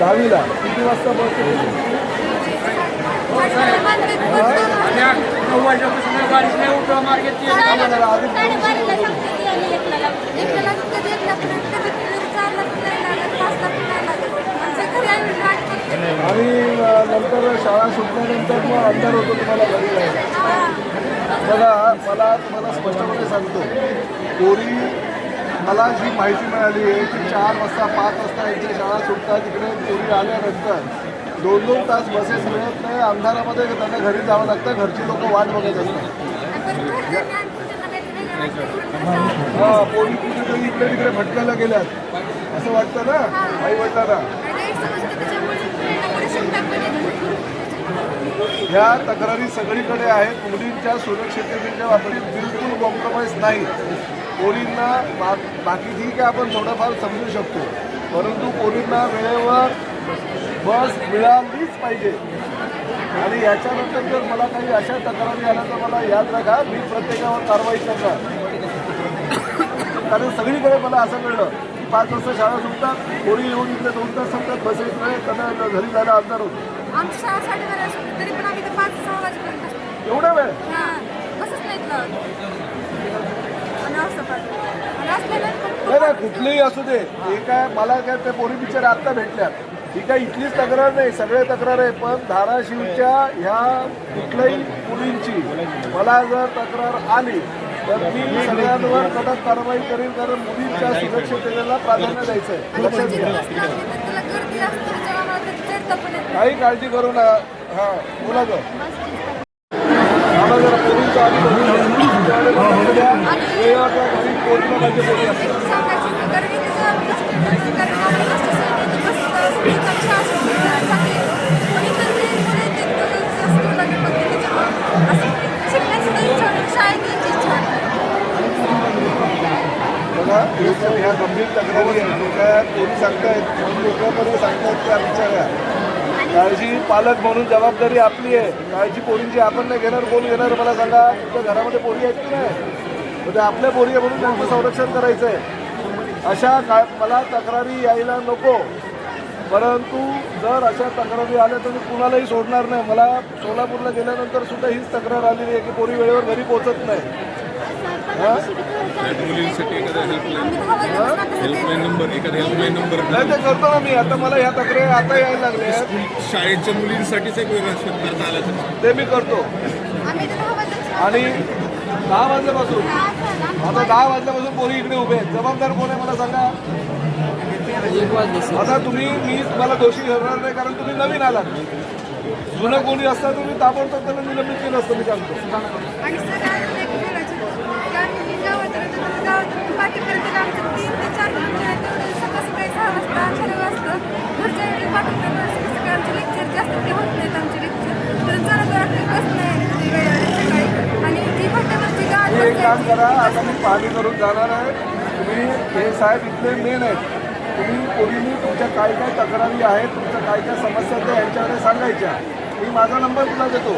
वाजता बस येते? त्या नऊ वाजल्यापासून गाडीच नाही उठवा मार्गे ती आणि नंतर शाळा सुटल्यानंतर मग अंधार होतो तुम्हाला घरी बघा मला तुम्हाला स्पष्टपणे सांगतो. पोरी मला जी माहिती मिळाली आहे की चार वाजता पाच वाजता यांची शाळा सुटतात तिकडे कोणी आल्यानंतर दोन दोन तास बसेस मिळत नाही. अंधारामध्ये त्यांना घरी जावं लागतं घरची लोक वाट बघत असतात. हा पोरी कुठेतरी इकडे तिकडे भटकायला गेल्यात. असं वाटतं ना आई वडिलांना? ह्या तक्रारी सगळीकडे आहेत. मुलींच्या सुरक्षिततेच्या बाबतीत बिलकुल कॉम्प्रोमाइज नाही. पोरींना बा बाकी ठीक आहे आपण थोडंफार समजू शकतो. परंतु पोरींना वेळेवर बस मिळालीच पाहिजे. आणि याच्यानंतर जर मला काही अशा तक्रारी आल्या तर मला याद राखा मी प्रत्येकावर कारवाई करणार. कारण सगळीकडे मला असं कळलं की पाच वाजता शाळा सुटतात पोरी येऊन इकडे दोन तास सांगतात बसेस नाही त्यांना घरी जायला अंतर होतो. आमची शाळा साडेबारा सुटते तरी पण आम्ही तर पाच सहा वाजेपर्यंत असतो. एवढा वेळ? हा बसच नाही नाही कुठलीही असू दे. हे काय मला काय ते पोरी बिचारे आत्ता भेटल्यात. ही काय इथलीच तक्रार नाही सगळे तक्रार आहे पण धाराशिवच्या ह्या कुठल्याही मुलींची मला जर तक्रार आली तर मी सगळ्यांवर कडक कारवाई करेन कारण मुलींच्या सुरक्षिततेला प्राधान्य द्यायचं आहे लक्षात घ्या काही काळजी करू नका. हां बोला गं. आम्हाला जरा पोलीसच्या आधी घरी पाहिजे आहेत, बघा ह्या गंभीर तक्रारी आहेत लोक काय पोलीस सांगतायत म्हणून लोकांमध्ये सांगतायत त्या विचारा काळजी पालक म्हणून जबाबदारी आपली आहे. काळजी पोरींची आपण नाही घेणार कोण घेणार मला सांगा. तुमच्या घरामध्ये पोरी आहेत की नाही? तर ते आपल्या पोरी आहे म्हणून त्यांचं संरक्षण करायचं आहे अशा का मला तक्रारी यायला नको. परंतु जर अशा तक्रारी आल्या तर मी कुणालाही सोडणार नाही. मला सोलापूरला गेल्यानंतर सुद्धा हीच तक्रार आलेली आहे की पोरी वेळेवर घरी पोहोचत नाही. मुलींसाठी एखादा हेल्पलाईन हेल्पलाईन नंबर एखादा हेल्पलाईन नंबर नाही ते करतो ना मी. आता मला ह्या तक्रारी आता यायला शाळेच्या मुलींसाठीच एक वेगळा शोध करता आला तर ते मी करतो. आणि दहा वाजल्यापासून आता दहा वाजल्यापासून पोरी इकडे उभे आहेत. जबाबदार कोण आहे मला सांगा? आता तुम्ही मी तुम्हाला दोषी ठरणार नाही कारण तुम्ही नवीन आलात. जुनं कोणी असतं तुम्ही ताबडतोब त्याला निलंबित केलं असतं मी सांगतो आणि सर अजून एक बोलायचं की आम्ही गावात राहतो तर गावातून पाठीपर्यंत आमचं तीन ते चार किलोमीटर आहे तेवढं सकाळ सकाळी सहा वाजता अकरा वाजता घरच्या वेळी पाठीपर्यंत सकाळी सकाळी आमचे लेक्चर जास्त ते होत नाहीत आमचे लेक्चर तर जरा जरा काही बस नाही वेळेवर सकाळी. आणि जी फाट्यावरची गावात तुम्ही एक काम करा आता मी पाहणी करून जाणार आहे. तुम्ही हे साहेब इथले मेन आहेत. तुम्ही पोरींनी तुमच्या काय काय तक्रारी आहेत तुमच्या काय काय समस्या त्या यांच्याकडे सांगायच्या. मी माझा नंबर तुला देतो.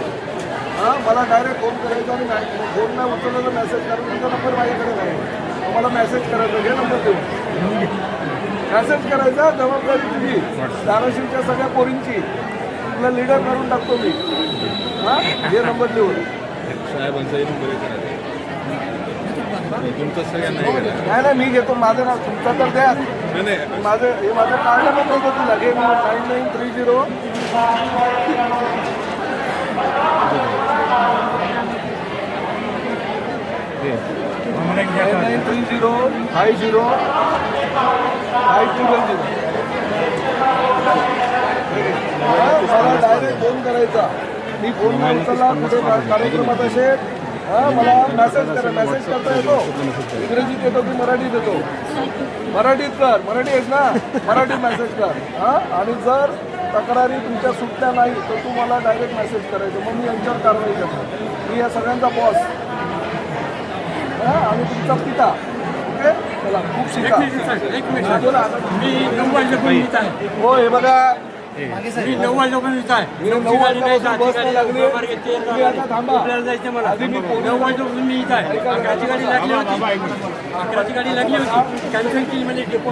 हां मला डायरेक्ट फोन करायचा आणि नाही- फोन नाही उचलला तर मेसेज करा तुमचा नंबर माझ्याकडे नाही. तुम्हाला मेसेज करायचा घे नंबर देऊ मेसेज करायचा जबाबदारी तुझी. धाराशिवच्या सगळ्या पोरींची. तुला लीडर करून टाकतो मी. हां? हे नंबर लिहून साहेबांचाही नंबर करा. नाही नाही मी घेतो. माझं नाव तुमचं तर द्या. माझं हे माझं कार्ड पण देतो तुला. घे nine nine three zero. Nine nine three zero five zero five triple zero मला डायरेक्ट फोन करायचा मी फोन नाही उचलला कुठे कार्यक्रमात असेल हां मला मेसेज करा मेसेज करता येतो इंग्रजीत येतो की मराठीत येतो मराठीत कर मराठी आहेस ना मराठीत मेसेज कर हां आणि जर तक्रारी तुमच्या सुटल्या नाही तर तू मला डायरेक्ट मेसेज करायचं मग मी यांच्यावर कारवाई करतो मी या सगळ्यांचा बॉस आणि तुमचा पिता. ओके? चला खूप शिका. एक मिनिट मी नऊ आहे. हो हे बघा. मी नऊ वाजेपर्यंत आहे. नऊ वाजेपर्यंत आपल्याला जायचं मला. नऊ वाजेपर्यंत मी इथं आहे. अकराची गाडी लागली होती. गाडी लागली कॅन्सल केली म्हणजे डेपो